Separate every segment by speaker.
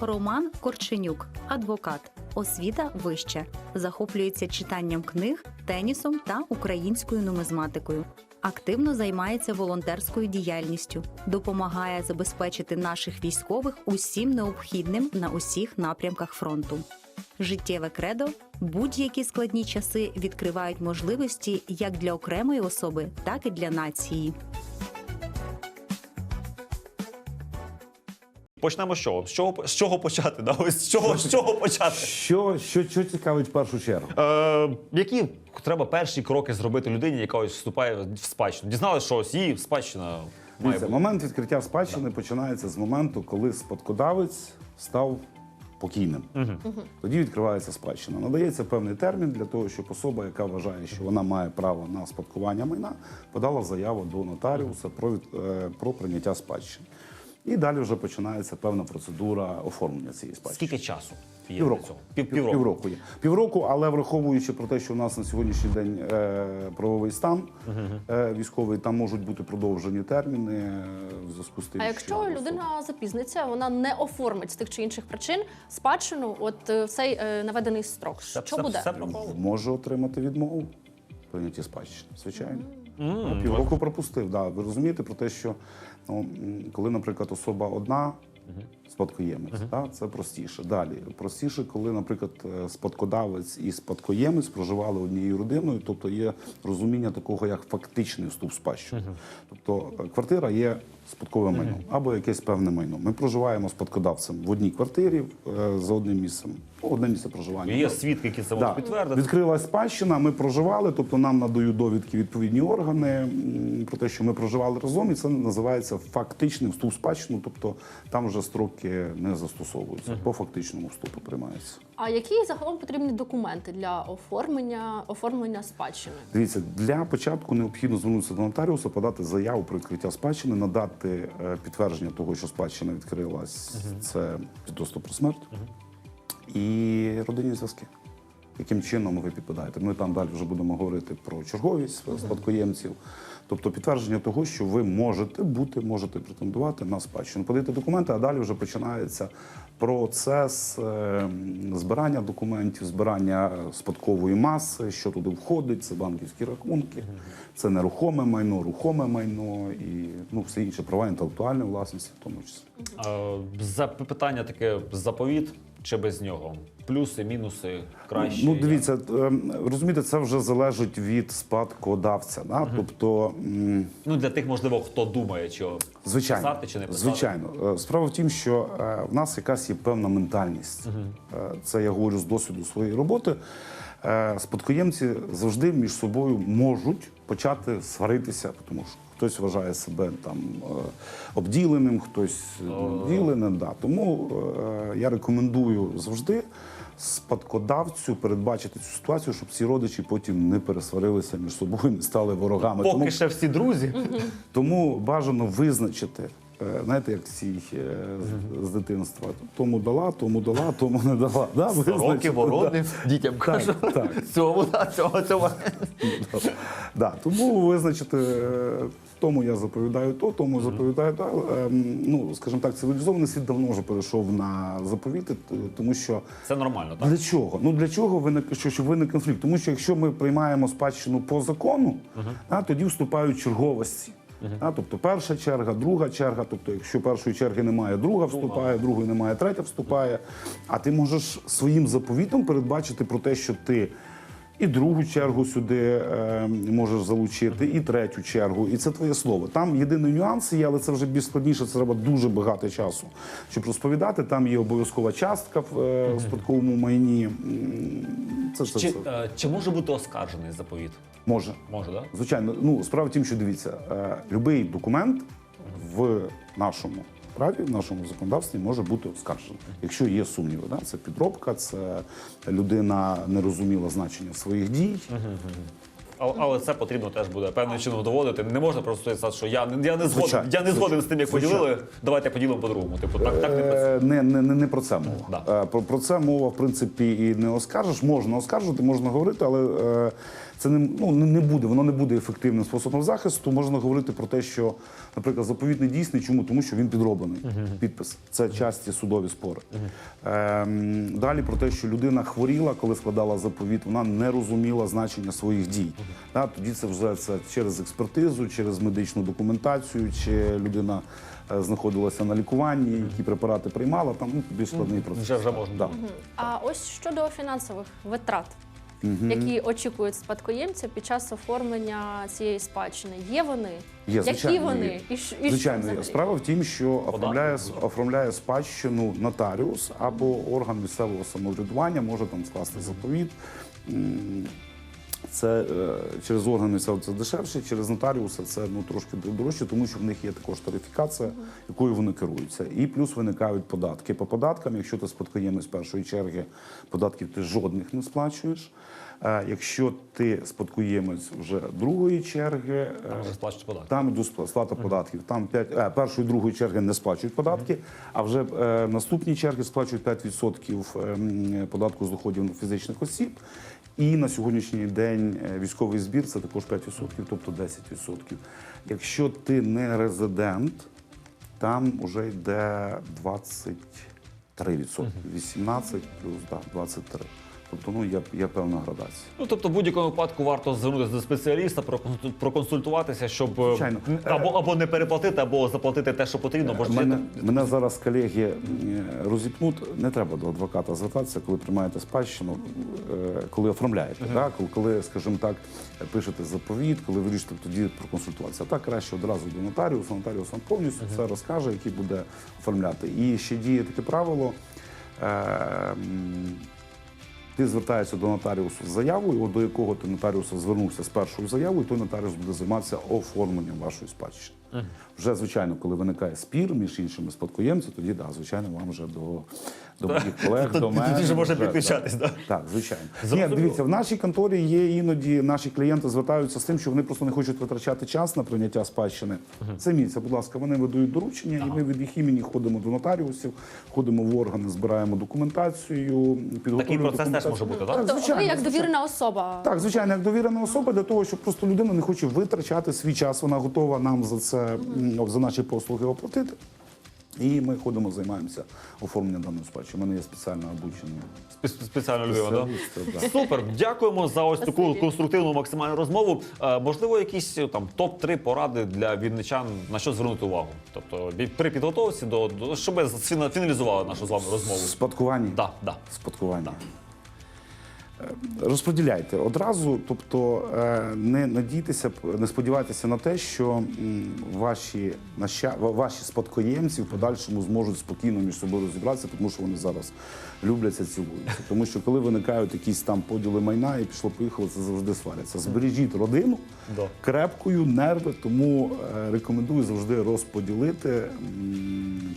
Speaker 1: Роман Корченюк, адвокат, освіта вища, захоплюється читанням книг, тенісом та українською нумизматикою. Активно займається волонтерською діяльністю, допомагає забезпечити наших військових усім необхідним на усіх напрямках фронту. Життєве кредо будь-які складні часи відкривають можливості як для окремої особи, так і для нації.
Speaker 2: Почнемо з чого? З чого, з чого почати? Да? Ось з чого, з чого почати?
Speaker 3: Що, що, що цікавить в першу чергу?
Speaker 2: Е, які треба перші кроки зробити людині, яка ось вступає в спадщину? Дізналися, що ось її спадщина має бути.
Speaker 3: момент відкриття спадщини починається з моменту, коли спадкодавець став покійним. Тоді відкривається спадщина. Надається певний термін для того, щоб особа, яка вважає, що вона має право на спадкування майна, подала заяву до нотаріуса про, від- е, про прийняття спадщини. І далі вже починається певна процедура оформлення цієї спадщини.
Speaker 2: Скільки часу є
Speaker 3: Півроку.
Speaker 2: цього? Пів,
Speaker 3: Пів-
Speaker 2: півроку.
Speaker 3: Півроку є. Півроку, але враховуючи про те, що у нас на сьогоднішній день е, правовий стан е, військовий, там можуть бути продовжені терміни е, в зв'язку з тим,
Speaker 4: А якщо
Speaker 3: що
Speaker 4: людина запізниться, вона не оформить з тих чи інших причин спадщину, от е, в цей е, наведений строк. Що
Speaker 2: все-
Speaker 4: буде?
Speaker 3: може отримати відмову в прийнятті спадщини, звичайно. Ну, Півроку пропустив. Да. Ви розумієте про те, що ну, коли, наприклад, особа одна. Спадкоємець, да, це простіше. Далі простіше, коли, наприклад, е, спадкодавець і спадкоємець проживали однією родиною, тобто є розуміння такого, як фактичний вступ в спадщину. Тобто е, квартира є спадковим майном або якесь певне майно. Ми проживаємо спадкодавцем в одній квартирі е, за одним місцем, ну, одне місце проживання.
Speaker 2: Є свідки, які це можуть підтвердити.
Speaker 3: Відкрилась спадщина, ми проживали, тобто нам надають довідки відповідні органи м, про те, що ми проживали разом, і це називається фактичним вступ в спадщину, тобто там вже строки не застосовуються. По фактичному вступу приймається.
Speaker 4: А які загалом потрібні документи для оформлення оформлення спадщини?
Speaker 3: Дивіться, для початку необхідно звернутися до нотаріуса, подати заяву про відкриття спадщини, надати е, підтвердження того, що спадщина відкрилась. Це підозрство про смерть і родинні зв'язки. Яким чином ви підпадаєте? Ми там далі вже будемо говорити про черговість спадкоємців. Тобто підтвердження того, що ви можете бути, можете претендувати на спадщину. Подаєте документи, а далі вже починається процес е, збирання документів, збирання спадкової маси, що туди входить, це банківські рахунки, це нерухоме майно, рухоме майно і ну, все інше права інтелектуальної власності, в тому числі.
Speaker 2: Е, За питання таке заповіт чи без нього? Плюси, мінуси, краще.
Speaker 3: Ну, дивіться, ем, розумієте, це вже залежить від спадкодавця. Да? Тобто,
Speaker 2: Ну для тих, можливо, хто думає, чи
Speaker 3: звичайно,
Speaker 2: писати чи не писати.
Speaker 3: звичайно. Е, Справа в тім, що е, в нас якась є певна ментальність. Е, Це я говорю з досвіду своєї роботи. Спадкоємці завжди між собою можуть почати сваритися, тому що хтось вважає себе там е, обділеним, хтось обділеним. Да. Тому е, я рекомендую завжди спадкодавцю передбачити цю ситуацію, щоб ці родичі потім не пересварилися між собою, не стали ворогами.
Speaker 2: Поки
Speaker 3: Тому
Speaker 2: ще всі друзі.
Speaker 3: тому бажано визначити. е, Знаєте, як е, з, дитинства. Тому дала, тому дала, тому не дала. Да,
Speaker 2: Роки
Speaker 3: визначити,
Speaker 2: ворони дітям кажу.
Speaker 3: так.
Speaker 2: Цього, цього, цього.
Speaker 3: Да. Да, тому визначити, е, тому я заповідаю то, тому заповідаю то. Ем, Ну, скажімо так, цивілізований світ давно вже перейшов на заповіти, тому що
Speaker 2: Це нормально, так?
Speaker 3: Для чого? Ну для чого виник що, що виник конфлікт? Тому що якщо ми приймаємо спадщину по закону, а, тоді вступають черговості. А, тобто перша черга, друга черга. Тобто, якщо першої черги немає, друга вступає, другої немає, третя вступає. А ти можеш своїм заповітом передбачити про те, що ти. І другу чергу сюди е, можеш залучити, і третю чергу, і це твоє слово. Там єдиний нюанс є, але це вже більш складніше. Це треба дуже багато часу, щоб розповідати. Там є обов'язкова частка в е, спадковому майні. Це, це,
Speaker 2: Чи,
Speaker 3: це.
Speaker 2: е, чи може бути оскаржений заповіт?
Speaker 3: може.
Speaker 2: Може, так?
Speaker 3: Звичайно, ну справа в тім, що дивіться, будь-який документ в нашому праві, в нашому законодавстві може бути оскаржений, якщо є сумніви. Да? Це підробка, це людина не розуміла значення своїх дій.
Speaker 2: Але, це потрібно теж буде певним чином доводити. Не можна просто сказати, що я, не- я не згоден. Я не згоден з тим, як поділили. Давайте поділимо по-другому. Типу, так, так не працює.
Speaker 3: Е, Не, не, не, не про це мова.
Speaker 2: Да.
Speaker 3: Е, Про, про це мова, в принципі, і не оскаржиш. Можна оскаржувати, можна говорити, але е, це не, ну, не не буде, воно не буде ефективним способом захисту. Можна говорити про те, що, наприклад, заповіт не дійсний. Чому? Тому що він підроблений. Підпис. Це часті судові спори. Ем, далі про те, що людина хворіла, коли складала заповіт, вона не розуміла значення своїх дій. Да, тоді це вже це через експертизу, через медичну документацію, чи людина е, знаходилася на лікуванні, які препарати приймала. Там ну, більш складний процес.
Speaker 2: Вже- вже можна.
Speaker 3: Да.
Speaker 4: А ось щодо фінансових витрат, які очікують спадкоємця під час оформлення цієї спадщини, є вони?
Speaker 3: Є,
Speaker 4: які
Speaker 3: звичайно,
Speaker 4: вони?
Speaker 3: є.
Speaker 4: І, ш- і
Speaker 3: Звичайно,
Speaker 4: що
Speaker 3: є.
Speaker 4: взагалі?
Speaker 3: справа в тім, що оформляє, оформляє спадщину нотаріус або орган місцевого самоврядування може там скласти заповіт. М, Це е, через органи це дешевше, через нотаріуса це ну трошки дорожче, тому що в них є також тарифікація, якою вони керуються. І плюс виникають податки. По податкам, якщо ти спадкоємець першої черги, податків ти жодних не сплачуєш. Якщо ти спадкоємець вже другої черги, е,
Speaker 2: Там вже сплачують податки.
Speaker 3: там йдуть сплата податків. Там 5, е, першої другої черги не сплачують податки, а вже е, наступні черги сплачують 5% ем, податку з доходів фізичних осіб. І на сьогоднішній день військовий збір це також 5%, тобто 10%. Якщо ти не резидент, там вже йде 23%. 18 плюс да, 23. Тобто ну, є, є певна градація.
Speaker 2: Ну тобто, в будь-якому випадку варто звернутися до спеціаліста, проконсуль- проконсультуватися, щоб е,
Speaker 3: Звичайно.
Speaker 2: або або не переплатити, або заплатити те, що потрібно. Бо
Speaker 3: Мене, мене зараз колеги е, розіпнуть. Не треба до адвоката звертатися, коли приймаєте спадщину, е, коли оформляєте. Да? Коли, коли, скажімо так, пишете заповіт, коли вирішите тоді проконсультуватися. Так краще одразу до нотаріуса. Нотаріус вам повністю все розкаже, який буде оформляти. І ще діє таке правило. Ти звертаєшся до нотаріусу з заявою, до якого ти нотаріуса звернувся з першою заявою, той нотаріус буде займатися оформленням вашої спадщини. Вже, звичайно, коли виникає спір між іншими спадкоємцями, тоді да, звичайно, вам вже до, до моїх колег, до мене.
Speaker 2: Тоді вже можна підключатись,
Speaker 3: так. Так, звичайно. Ні, дивіться, в нашій конторі є іноді наші клієнти звертаються з тим, що вони просто не хочуть витрачати час на прийняття спадщини. Це місце, будь ласка, вони видають доручення, і ми від їх імені ходимо до нотаріусів, ходимо в органи, збираємо документацію, підготовлюємо
Speaker 2: Такий процес теж може бути, так?
Speaker 3: Так,
Speaker 4: Тобто ви як довірена особа.
Speaker 3: Так, звичайно, як довірена особа для того, щоб просто людина не хоче витрачати свій час. Вона готова нам за це за наші послуги оплатити. І ми ходимо, займаємося оформленням даної спадщини. У мене є спеціально обучені
Speaker 2: Спеціальна да?
Speaker 3: да.
Speaker 2: Супер, дякуємо за ось таку конструктивну максимальну розмову. Е, можливо, якісь е, там топ-3 поради для вінничан на що звернути увагу? Тобто при підготовці до, до щоб ми фіналізували нашу з вами розмову.
Speaker 3: Спадкування.
Speaker 2: Да, да.
Speaker 3: Спадкування. Е, Розподіляйте одразу, тобто е, не надійтеся, не сподівайтеся на те, що ваші ваші спадкоємці в подальшому зможуть спокійно між собою розібратися, тому що вони зараз любляться, цілуються. Тому що коли виникають якісь там поділи майна і пішло поїхало, це завжди сваряться. Збережіть родину крепкою, нерви, тому е, рекомендую завжди розподілити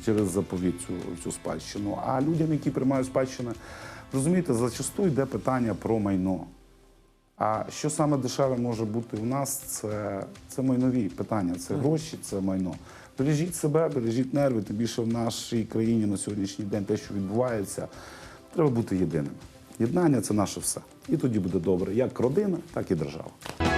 Speaker 3: через заповідь цю, цю спадщину. А людям, які приймають спадщини, розумієте, зачасту йде питання про майно. А що саме дешеве може бути у нас, це, це майнові питання, це гроші, це майно. Бережіть себе, бережіть нерви, тим більше в нашій країні на сьогоднішній день те, що відбувається, треба бути єдиним. Єднання це наше все. І тоді буде добре, як родина, так і держава.